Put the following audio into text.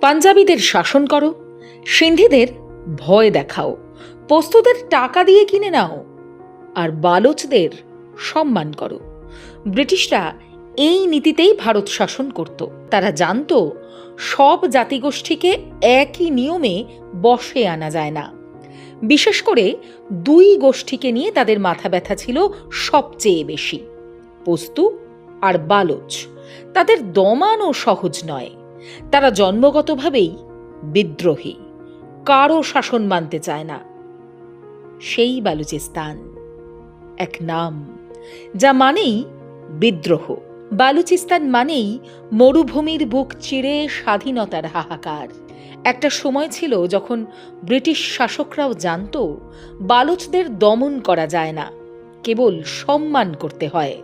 পাঞ্জাবিদের শাসন করো, সিন্ধিদের ভয় দেখাও, পোস্তদের টাকা দিয়ে কিনে নাও, আর বালোচদের সম্মান করো। ব্রিটিশরা এই নীতিতেই ভারত শাসন করত। তারা জানতো, সব জাতিগোষ্ঠীকে একই নিয়মে বসে আনা যায় না। বিশেষ করে দুই গোষ্ঠীকে নিয়ে তাদের মাথা ব্যথা ছিল সবচেয়ে বেশি, পস্তু আর বালোচ। তাদের দমানো সহজ নয়। তারা জন্মগতভাবেই বিদ্রোহী। কারও শাসন মানতে চায় না। সেই বালুচিস্তান। এক নাম, যা মানেই বিদ্রোহ। বালুচিস্তান মানেই মরুভূমির বুক চিরে স্বাধীনতার হাহাকার। একটা সময় ছিল যখন ব্রিটিশ শাসকরাও জানতো, বালুচদের দমন করা যায় না। কেবল সম্মান করতে হয়।